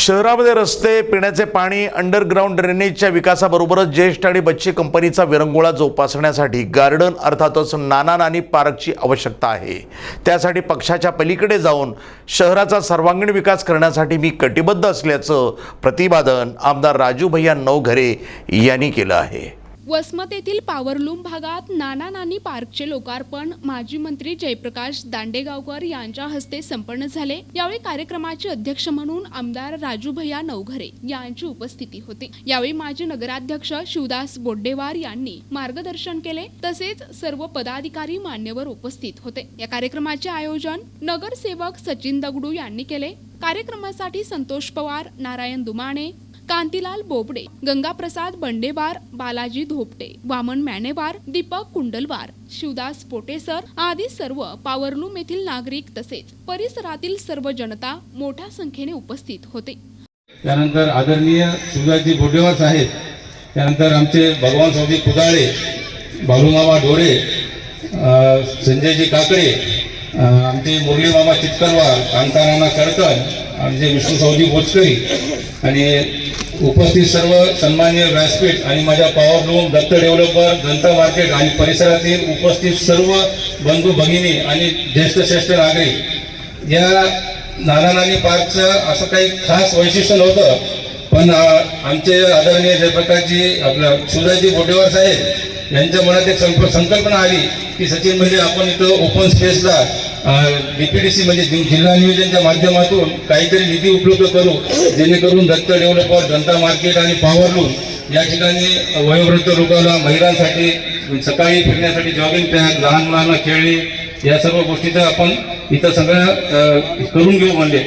शहरामध्ये रस्ते पिण्याचे पाणी अंडरग्राऊंड ड्रेनेजच्या विकासाबरोबरच ज्येष्ठ आणि बच्चे कंपनीचा विरंगुळा जोपासण्यासाठी गार्डन अर्थातच नाना नानी पार्कची आवश्यकता आहे. त्यासाठी पक्षाच्या पलीकडे जाऊन शहराचा सर्वांगीण विकास करण्यासाठी मी कटिबद्ध असल्याचं प्रतिपादन आमदार राजू भैया नवघरे यांनी केलं आहे. वसमत येथील पावरलूम भागात नाना नानी पार्कचे लोकार्पण माजी मंत्री जयप्रकाश दांडेगावकर यांच्या हस्ते संपन्न झाले. यावेळी कार्यक्रमाचे अध्यक्ष म्हणून आमदार राजू भैया नवघरे यांची उपस्थिती होती. यावेळी माजी नगराध्यक्ष शिवदास बोड्डेवार यांनी मार्गदर्शन केले. तसेच सर्व पदाधिकारी मान्यवर उपस्थित होते. या कार्यक्रमाचे आयोजन नगरसेवक सचिन दगडू यांनी केले. कार्यक्रमासाठी संतोष पवार नारायण दुमाणे कांतीलाल बोबडे गंगाप्रसाद बंडेवार बालाजी धोपटे वामन मॅनेवार दीपक कुंडलवार शिवदास पोटेसर आदी सर्व पावरलूम येथील नागरिक तसेच परिसरातील सर्व जनता मोठ्या संख्येने उपस्थित होते. त्यानंतर आदरणीय शिवराजजी बोडेवार साहेब त्यानंतर आमचे भगवान स्वामी कुदाळे बालूमामा डोळे संजयजी काकडे आमचे मुरलीमामा चितकरवार कांतानाना कडकन आमचे विष्णू सावजी बोचकरी आणि उपस्थित सर्व सन्मान्य व्यासपीठ आणि माझ्या पॉवर लूम दत्त डेव्हलपर जनता मार्केट आणि परिसरातील उपस्थित सर्व बंधू भगिनी आणि ज्येष्ठ श्रेष्ठ नागरिक. या नाना नानी पार्कचं असं काही खास वैशिष्ट्य नव्हतं पण आमचे आदरणीय जयप्रकाशजी आपलं सुदाजी बोटेवार साहेब यांच्या मनात एक संकल्पना आली की सचिन म्हणजे आपण इथं ओपन स्पेसला बीपीडीसी म्हणजे जि- जिल्हा नियोजनच्या माध्यमातून काहीतरी निधी उपलब्ध करू जेणेकरून दत्त डेव्हलपर जनता मार्केट आणि पॉवरलून या ठिकाणी वयोवृद्ध लोकांना महिलांसाठी सकाळी फिरण्यासाठी जॉगिंग ट्रॅक लहान मुलांना खेळणे या सर्व गोष्टीचं आपण इथं सगळं करून घेऊ म्हणले.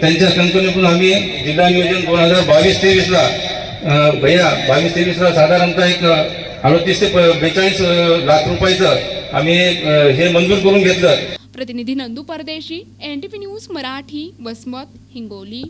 त्यांच्या कल्पनेतून आम्ही जिल्हा नियोजन दोन हजार बावीस तेवीसला भैया बावीस तेवीसला साधारणतः एक अडतीस ते प- बेचाळीस लाख रुपयाचं आम्ही हे मंजूर करून घेतलं. प्रतिनिधी नंदू परदेशी एनटीव्ही न्यूज मराठी वसमत हिंगोली.